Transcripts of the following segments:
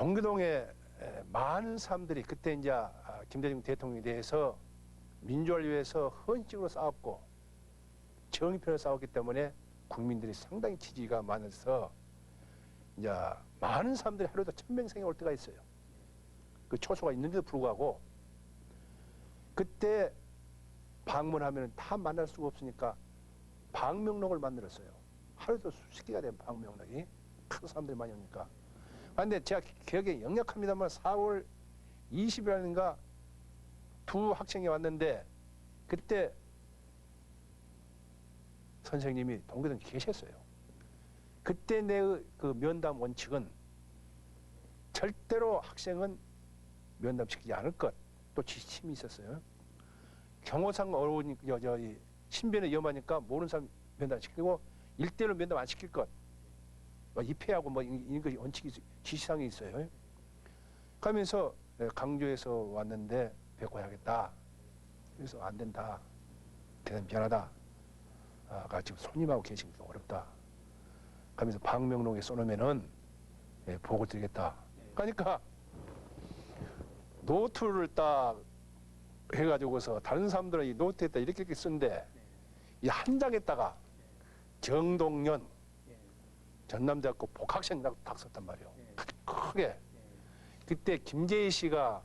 동교동에 에, 많은 사람들이 그때 이제 아, 김대중 대통령에 대해서 민주화를 위해서 헌신으로 싸웠고 정의편을 싸웠기 때문에 국민들이 상당히 지지가 많아서 이제 많은 사람들이 하루에도 천명생에 올 때가 있어요. 그 초소가 있는데도 불구하고 그때 방문하면 다 만날 수가 없으니까 방명록을 만들었어요. 하루도 수십 개가 된 방명록이 큰 사람들이 많이 오니까. 아, 근데 제가 기- 기억에 역력합니다만 4월 20일인가 두 학생이 왔는데 그때 선생님이 동교동 계셨어요. 그때 내 그 면담 원칙은 절대로 학생은 면담시키지 않을 것. 또 지침이 있었어요. 경호상 어려우니까 신변에 위험하니까 모르는 사람 면담시키고 일대일로 면담 안 시킬 것. 뭐 입회하고 뭐 이- 이런 거 원칙이 있- 지시상이 있어요. 가면서 내가 강조해서 왔는데 뵙고야겠다. 그래서 안 된다. 대단 미안하다. 아가 지금 손님하고 계시니까 어렵다. 가면서 방명록에 써놓으면은 예, 보고 드리겠다. 그러니까 노트를 딱 해가지고서 다른 사람들은 이 노트에다 이렇게 이렇게 쓴데 이 한 장에다가 정동연 전남대학교 복학생이라고 딱 썼단 말이에요. 크게. 그때 김재희 씨가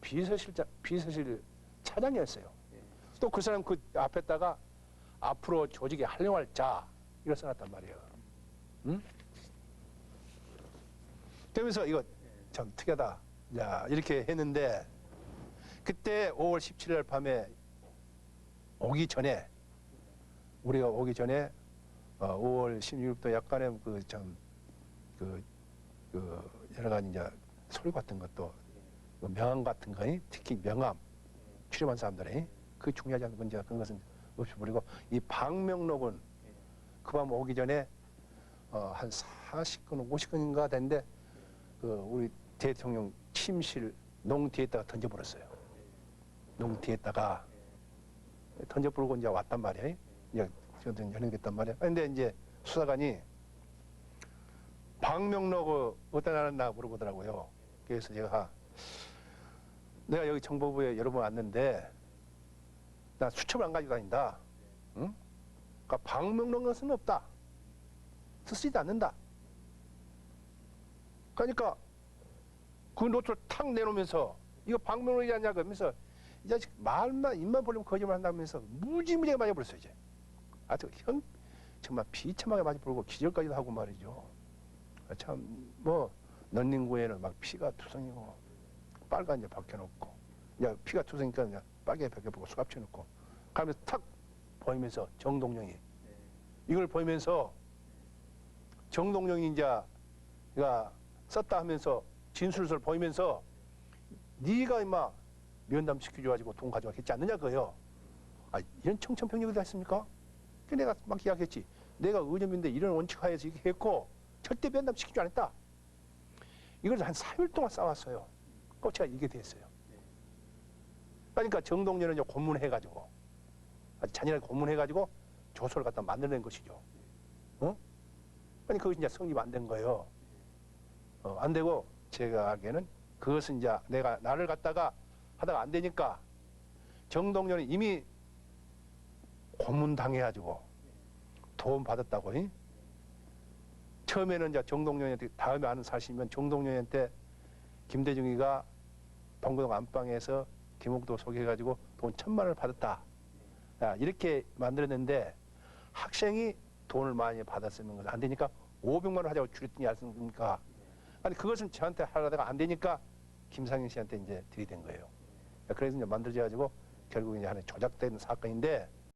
비서실장 비서실 차장이었어요. 또 그 사람 그 앞에다가 앞으로 조직에 활용할 자 이걸 써놨단 말이에요. 응? 그러면서 이거 참 특이하다. 야 이렇게 했는데 그때 5월 17일 밤에 오기 전에 우리가 오기 전에 어, 5월 16일부터 약간의 그참그 그 여러 가지 이제 소리 같은 것도 그 명함 같은 거 특히 명함 출입한 사람들이 그 중요하지 않은 건지 그런 것은 없애버리고 이 방명록은 그 밤 오기 전에 어, 한 40건 50건인가 됐는데 그 우리 대통령 침실 농 뒤에다가 던져버렸어요. 농 뒤에다가 던져버리고 이제 왔단 말이에요. 이제 저는 연행됐단 말이에요. 근데 이제 수사관이 방명록을 어디다 놨나 물어보더라고요. 그래서 제가 내가 여기 정보부에 여러 번 왔는데 나 수첩을 안 가지고 다닌다. 응? 그러니까 방명록은 수는 없다. 쓰지도 않는다. 그러니까 그 노트를 탁 내놓으면서 이거 방명록이 아니냐 그러면서 이 자식 말만 입만 벌리면 거짓말 한다면서 무지무지하게 맞아버렸어요 이제. 아주 형 정말 비참하게 맞아버리고 기절까지도 하고 말이죠. 아, 참뭐 넌닝구에는 막 피가 투성이고 빨간 이제 박혀놓고 야 피가 투성이니까 그냥 빨개 벗겨보고 수갑쳐놓고 가면서 탁 보이면서 정동영이 이걸 보이면서 정동영이 이제 가 썼다 하면서 진술서를 보이면서 네가 임마 면담 시켜줘가지고 돈 가져왔겠지 않느냐 그요. 아 이런 청천평력이 다 했습니까? 그 내가 막 이야기했지. 내가 의점인데 이런 원칙 하에서 이렇게 했고 절대 면담 시키지 않았다. 이걸 한 3일 동안 싸웠어요. 꼭 제가 이게 됐어요. 그러니까 정동련은 이제 고문해가지고 아주 잔인하게 고문해가지고 조서를 갖다 만들어낸 것이죠. 어? 아니 그것이 이제 성립 안 된 거예요. 어, 안 되고 제가 하기에는 그것은 이제 내가 나를 갖다가 하다가 안 되니까 정동련이 이미 고문 당해가지고 도움 받았다고. 이? 처음에는 이제 정동련한테 다음에 아는 사실이면 정동련한테 김대중이가 동교동 안방에서 김옥도 소개해가지고 돈 천만 원을 받았다. 야, 이렇게 만들었는데 학생이 돈을 많이 받았으면 안 되니까 500만 원 하자고 줄였더니 않습니까? 아니 그것은 저한테 하려다가 안 되니까 김상현 씨한테 이제 들이댄 거예요. 그래서 이제 만들어져 가지고 결국 이제 하나 조작된 사건인데